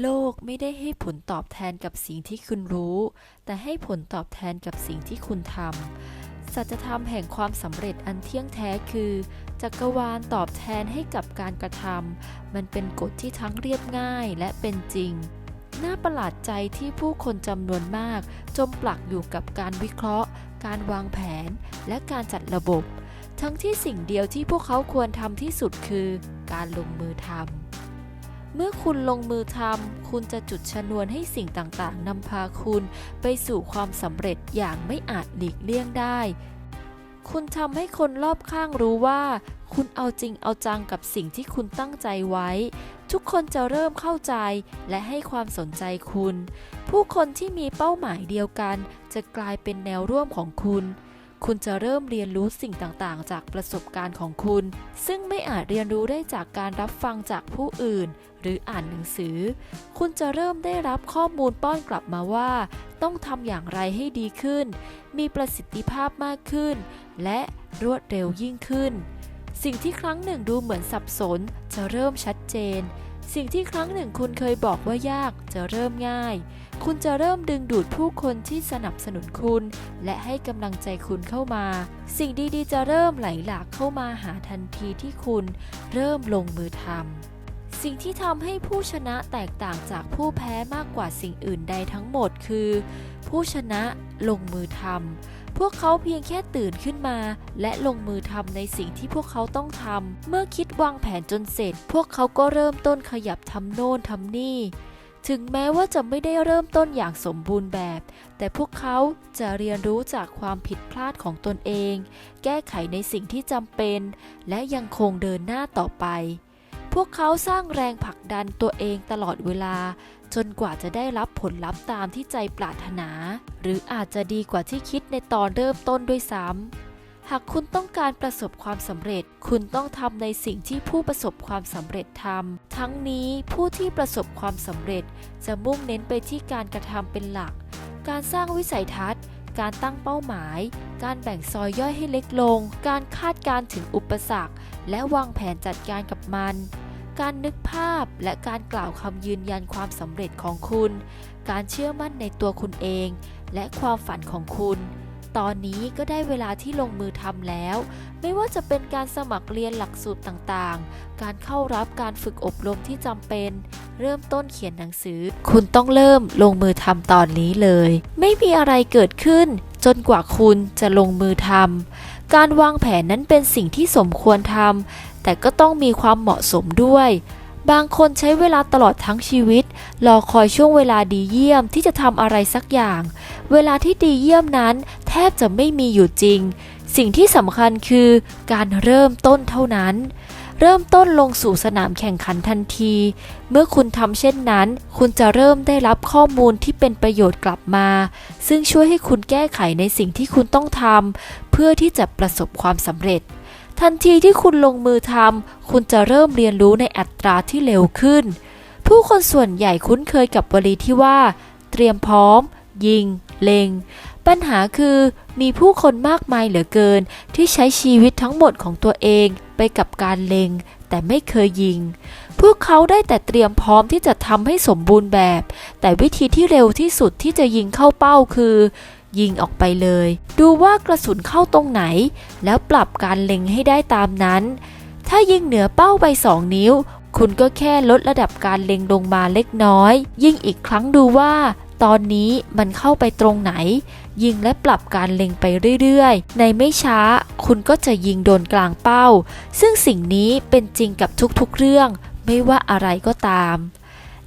โลกไม่ได้ให้ผลตอบแทนกับสิ่งที่คุณรู้ แต่ให้ผลตอบแทนกับสิ่งที่คุณทำ สัจธรรมแห่งความสำเร็จอันเที่ยงแท้คือ จักรวาลตอบแทนให้กับการกระทำ มันเป็นกฎที่ทั้งเรียบง่ายและเป็นจริง น่าประหลาดใจที่ผู้คนจำนวนมาก จมปลักอยู่กับการวิเคราะห์ การวางแผน และการจัดระบบ ทั้งที่สิ่งเดียวที่พวกเขาควรทำที่สุดคือ การลงมือทำ เมื่อคุณลงมือทำคุณจะจุดชนวนให้สิ่งต่างๆนำพาคุณไปสู่ความสำเร็จอย่างไม่อาจหลีกเลี่ยงได้ คุณทำให้คนรอบข้างรู้ว่า คุณเอาจริงเอาจังกับสิ่งที่คุณตั้งใจไว้ ทุกคนจะเริ่มเข้าใจและให้ความสนใจคุณ ผู้คนที่มีเป้าหมายเดียวกัน จะกลายเป็นแนวร่วมของคุณ คุณจะเริ่มเรียนรู้สิ่งต่างๆ จากประสบการณ์ของคุณ ซึ่งไม่อาจเรียนรู้ได้จากการรับฟังจากผู้อื่น หรืออ่านหนังสือ คุณจะเริ่มได้รับข้อมูลป้อนกลับมาว่า ต้องทำอย่างไรให้ดีขึ้น มีประสิทธิภาพมากขึ้น และรวดเร็วยิ่งขึ้น สิ่งที่ครั้งหนึ่งดูเหมือนสับสน จะเริ่มชัดเจน สิ่งที่ครั้งหนึ่งคุณเคยบอกว่ายากจะเริ่มง่าย คุณจะเริ่มดึงดูดผู้คนที่สนับสนุนคุณ และให้กำลังใจคุณเข้ามา สิ่งดีๆ จะเริ่มไหลหลากเข้ามาหาทันทีที่คุณเริ่มลงมือทำ สิ่งที่ทำให้ผู้ชนะแตกต่างจากผู้แพ้มากกว่าสิ่งอื่นใดทั้งหมดคือ ผู้ชนะลงมือทำ พวกเขาเพียงแค่ตื่นขึ้นมา และลงมือทำในสิ่งที่พวกเขาต้องทำ เมื่อคิดวางแผนจนเสร็จ พวกเขาก็เริ่มต้นขยับทำโน่นทำนี่ ถึงแม้ว่าจะไม่ได้เริ่มต้นอย่างสมบูรณ์แบบ แต่พวกเขาจะเรียนรู้จากความผิดพลาดของตนเอง แก้ไขในสิ่งที่จำเป็น และยังคงเดินหน้าต่อไปพวกเขาสร้างแรงผลักดันตัวเองตลอดเวลา จนกว่าจะได้รับผลลัพธ์ตามที่ใจปรารถนา หรืออาจจะดีกว่าที่คิดในตอนเริ่มต้นด้วยซ้ำ หากคุณต้องการประสบความสำเร็จ คุณต้องทำในสิ่งที่ผู้ประสบความสำเร็จทำ ทั้งนี้ผู้ที่ประสบความสำเร็จ จะมุ่งเน้นไปที่การกระทำเป็นหลัก การสร้างวิสัยทัศน์การตั้งเป้าหมาย การแบ่งซอยย่อยให้เล็กลง การคาดการถึงอุปสรรค และวางแผนจัดการกับมัน การนึกภาพและการกล่าวคำยืนยันความสำเร็จของคุณ การเชื่อมั่นในตัวคุณเอง และความฝันของคุณ ตอนนี้ก็ได้เวลาที่ลงมือทำแล้ว ไม่ว่าจะเป็นการสมัครเรียนหลักสูตรต่างๆ การเข้ารับการฝึกอบรมที่จำเป็น เริ่มต้นเขียนหนังสือ คุณต้องเริ่มลงมือทำตอนนี้เลย ไม่มีอะไรเกิดขึ้น จนกว่าคุณจะลงมือทำการวางแผนนั้นเป็นสิ่งที่สมควรทำ แต่ก็ต้องมีความเหมาะสมด้วย บางคนใช้เวลาตลอดทั้งชีวิต รอคอยช่วงเวลาดีเยี่ยมที่จะทำอะไรสักอย่าง เวลาที่ดีเยี่ยมนั้น แทบจะไม่มีอยู่จริง สิ่งที่สำคัญคือการเริ่มต้นเท่านั้นเริ่มต้นลงสู่สนามแข่งขันทันที เมื่อคุณทำเช่นนั้น คุณจะเริ่มได้รับข้อมูลที่เป็นประโยชน์กลับมา ซึ่งช่วยให้คุณแก้ไขในสิ่งที่คุณต้องทำ เพื่อที่จะประสบความสำเร็จ ทันทีที่คุณลงมือทำคุณจะเริ่มเรียนรู้ในอัตราที่เร็วขึ้น ผู้คนส่วนใหญ่คุ้นเคยกับวลีที่ว่า เตรียมพร้อม ยิง เล็ง ปัญหาคือมีผู้คนมากมายเหลือเกิน ที่ใช้ชีวิตทั้งหมดของตัวเองไปกับการเล็ง แต่ไม่เคยยิง พวกเขาได้แต่เตรียมพร้อมที่จะทำให้สมบูรณ์แบบ แต่วิธีที่เร็วที่สุดที่จะยิงเข้าเป้าคือ ยิงออกไปเลย ดูว่ากระสุนเข้าตรงไหน แล้วปรับการเล็งให้ได้ตามนั้น ถ้ายิงเหนือเป้าไปสองนิ้ว คุณก็แค่ลดระดับการเล็งลงมาเล็กน้อย ยิงอีกครั้งดูว่า ตอนนี้มันเข้าไปตรงไหน ยิงและปรับการเล็งไปเรื่อยๆ ในไม่ช้า คุณก็จะยิงโดนกลางเป้า ซึ่งสิ่งนี้เป็นจริงกับทุกๆเรื่อง ไม่ว่าอะไรก็ตาม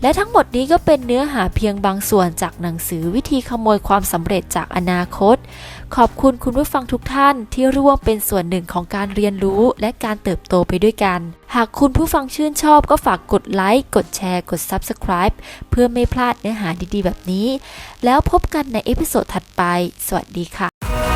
และทั้งหมดนี้ก็เป็นเนื้อหาเพียงบางส่วนจากหนังสือวิธีขโมยความสำเร็จจากอนาคต ขอบคุณคุณผู้ฟังทุกท่านที่ร่วมเป็นส่วนหนึ่งของการเรียนรู้และการเติบโตไปด้วยกัน หากคุณผู้ฟังชื่นชอบก็ฝากกดไลค์ กดแชร์ กด Subscribe เพื่อไม่พลาดเนื้อหาดีๆ แบบนี้ แล้วพบกันในเอพิโซดถัดไป สวัสดีค่ะ